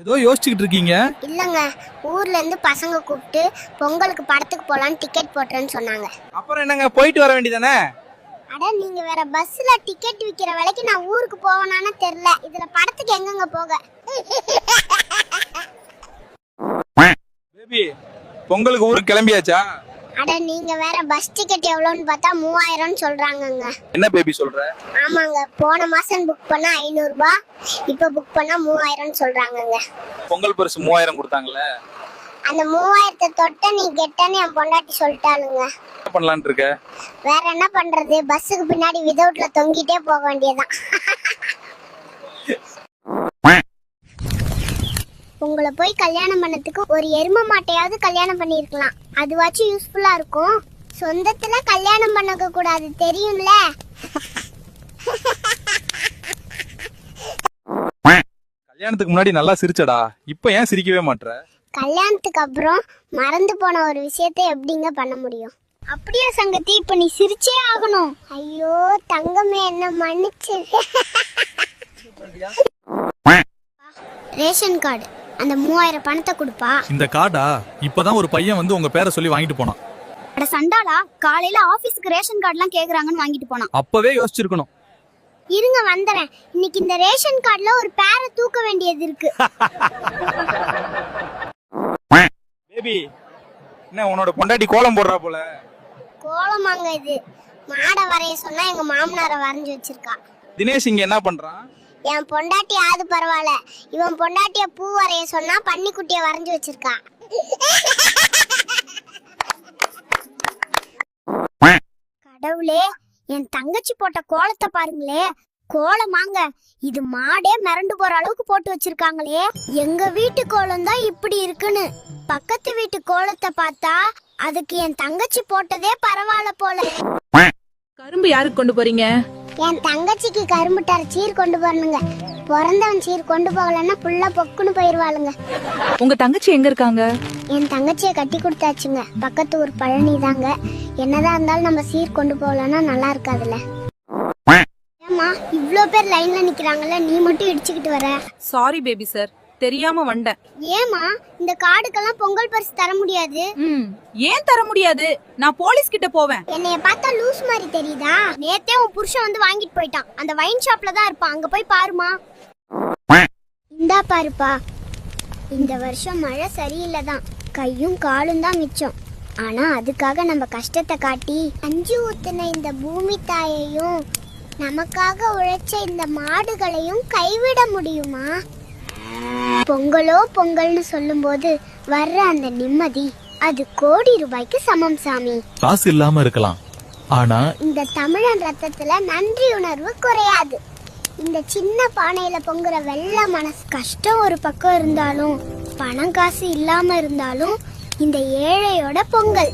ஏதோ யோசிச்சுக்கிட்டு இருக்கீங்க? இல்லைங்க ஊர்ல இருந்து பசங்க கூப்பிட்டு பொங்கலுக்கு படத்துக்கு போலான்னு டிக்கெட் போட்டுறேன்னு சொன்னாங்க. அப்புறம் என்னங்க போயிட்டு வர வேண்டியதானே? அட நீங்க வேற பஸ்ல டிக்கெட் விக்கிற விலைக்கு நான் ஊருக்கு போவேனான்னு தெரியல. இதுல படத்துக்கு எங்கங்க போக? பேபி பொங்கலுக்கு ஊருக்கு கிளம்பியாச்சா? அட நீங்க வேற பஸ் டிக்கெட் எவ்வளோன்னு பார்த்தா மூவாயிரம்னு சொல்றாங்கங்க. என்ன பேபி சொல்ற? ஆமாங்க போன மாசம் புக் பண்ணா ஐநூறு ரூபாய் இப்ப புக் பண்ணா மூவாயிரம்னு சொல்றாங்கங்க. பொங்கல் பரிசு மூவாயிரம் கொடுத்தாங்கல்ல அந்த மூவாயிரத்தை தொட்ட நீ கெட்டன்னு என் பொண்டாட்டி சொல்லிட்டாளுங்க. என்ன இருக்க? வேற என்ன பண்றது? பஸ்ஸுக்கு பின்னாடி விதவுட்ல தொங்கிட்டே போக வேண்டியதுதான். உங்களை போய் கல்யாணம் பண்ணதுக்கு ஒரு எரும மாட்டையாவது கல்யாணம் பண்ணிருக்கலாம் அதுவாச்சும் யூஸ்ஃபுல்லா இருக்கும். சொந்தத்துல கல்யாணம் பண்ணக்க கூடாது தெரியும்ல? கல்யாணத்துக்கு முன்னாடி நல்லா சிரிச்சடா. இப்போ ஏன் சிரிக்கவே மாட்ற? கல்யாணத்துக்கு அப்புறம் மறந்து போன ஒரு விஷயத்தை எப்படிங்க பண்ண முடியும்? அப்படியே சங்கத்தி இப்ப நீ சிரிச்சே ஆகணும். ஐயோ தங்கமே என்ன மன்னிச்சு ரேஷன் கார்டு. அந்த மூவாயிரம் பணத்தை கொடுப்பா. இந்த கார்டா? இப்பதான் ஒரு பையன் வந்து உங்க பேரை சொல்லி வாங்கிட்டு போனான். அட சண்டாளா காலையில ஆபீஸ்க்கு ரேஷன் கார்டுலாம் கேக்குறாங்கன்னு வாங்கிட்டு போனான். அப்பவே யோசிச்சிருக்கணும். இருங்க வந்துறேன். இன்னைக்கு இந்த ரேஷன் கார்டுல ஒரு பேரை தூக்க வேண்டியது இருக்கு. பேபி என்ன உன்னோட பொண்டாட்டி கோலம் போடுறா போல? கோலமாங்க இது. மாடை வரைய சொன்னா எங்க மாமனாரை வரைஞ்சு வச்சிருக்கா. தினேஷ் இங்க என்ன பண்றான்? என் பொண்டாட்டி ஆது பரவாயில்ல. இவன் பொண்டாட்டிய பூ வரைய சொன்னா பன்னிக்குட்டிய வரைஞ்சு வச்சிருக்கான் கடவுளே என் தங்கச்சி போட்ட கோலத்தை பாருங்களே. கோலமாங்க இது மாடே மிரண்டு போற அளவுக்கு போட்டு வச்சிருக்காங்களே. எங்க வீட்டு கோலம் தான் இப்படி இருக்குன்னு. பக்கத்து வீட்டு கோலத்தை பார்த்தா அதுக்கு என் தங்கச்சி போட்டதே பரவாயில்ல போல. கரும்பு யாருக்கு கொண்டு போறீங்க? என் தங்கச்சிக்கு கரும்புட்டார சீர் கொண்டு போறணுங்க. பிறந்தவன் சீர் கொண்டு போகலன்னா புள்ள பொக்குன்னு போயிருவாளுங்க. உங்க தங்கச்சி எங்க இருக்காங்க? என் தங்கச்சியை கட்டி கொடுத்தாச்சுங்க. பக்கத்து ஊர் பழனி தாங்க என்னதான் இருந்தாலும் நம்ம சீர் கொண்டு போகலன்னா நல்லா இருக்காதுல்ல. ஏம்மா இவ்ளோ பேர் லைன்ல நிக்கிறாங்கல்ல நீ மட்டும் இடிச்சுக்கிட்டு வர. சாரி பேபி சார் தெரியாம வந்தேன். ஏமா இந்த கார்டுக்கெல்லாம் பொங்கல் பரிசு தர முடியாது? ம் ஏன் தர முடியாது? நான் போலீஸ் கிட்ட போவேன். என்னைய பார்த்தா லூஸ் மாதிரி தெரியுதா? நேத்தே உன் புருஷன் வந்து வாங்கிட்டு போயிட்டான். அந்த வைன் ஷாப்ல தான் இருப்பான் அங்க போய் பாருமா இந்தா பாருப்பா. இந்த வருஷம் மழை சரியில்லை தான் கையும் காலும் தான் மிச்சம். ஆனா அதுக்காக நம்ம கஷ்டத்தை காட்டி அஞ்சு ஊத்துன இந்த பூமி தாயையும் நமக்காக உழைச்ச இந்த மாடுகளையும் கைவிட முடியுமா? பொங்கலோ பொங்கல்னு சொல்லும்போது வர்ற அந்த நிம்மதி அது கோடி ரூபாய்க்கு சமம் சாமி. காசு இல்லாம இருக்கலாம். ஆனா இந்த தமிழன் ரத்தத்துல நன்றி உணர்வு குறையாது. இந்த சின்ன பானையில பொங்குற வெள்ள மனசு கஷ்டம் ஒரு பக்கம் இருந்தாலும் பணம் காசு இல்லாம இருந்தாலும் இந்த ஏழையோட பொங்கல்.